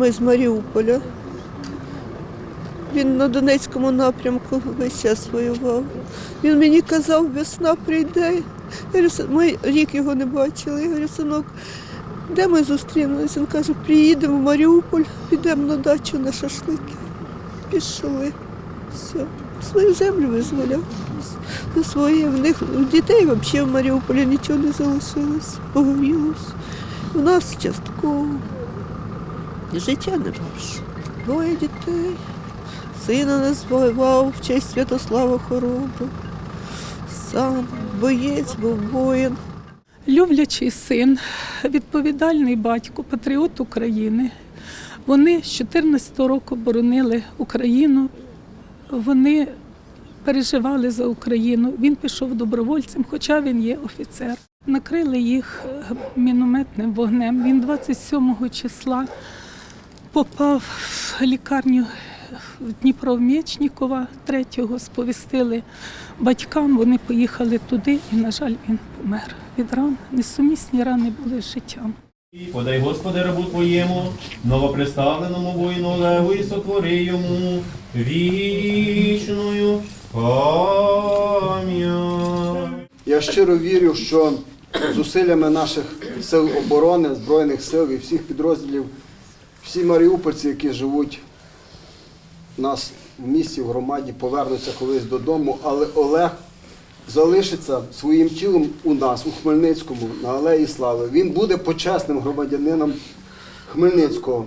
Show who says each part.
Speaker 1: Ми з Маріуполя. Він на Донецькому напрямку весь час воював. Він мені казав, весна прийде. Я ми рік його не бачили. Я говорю, синок, де ми зустрінемося? Він каже, приїдемо в Маріуполь, підемо на дачу на шашлики. Пішли. Все. Свою землю визволяв. За своє. В них дітей взагалі в Маріуполі нічого не залишилось, погорілось. У нас частково. Життя не ваше. Двоє дітей. Сина не назвав в честь Святослава Хоробу. Сам боєць був воїн.
Speaker 2: Люблячий син, відповідальний батько, патріот України. Вони з 14 року боронили Україну. Вони переживали за Україну. Він пішов добровольцем, хоча він є офіцер. Накрили їх мінометним вогнем. Він 27 числа попав в лікарню в Дніпровмєчнікова. Третього сповістили батькам. Вони поїхали туди, і, на жаль, він помер від ран. Несумісні рани були з життям.
Speaker 3: Подай, Господи, рабу Твоєму, новоприставленому воїну Олегу і сотвори йому вічною пам'ять.
Speaker 4: Я щиро вірю, що зусиллями наших сил оборони, Збройних сил і всіх підрозділів, всі маріупольці, які живуть у нас в місті, в громаді, повернуться колись додому, але Олег залишиться своїм тілом у нас, у Хмельницькому, на Алеї Слави. Він буде почесним громадянином Хмельницького.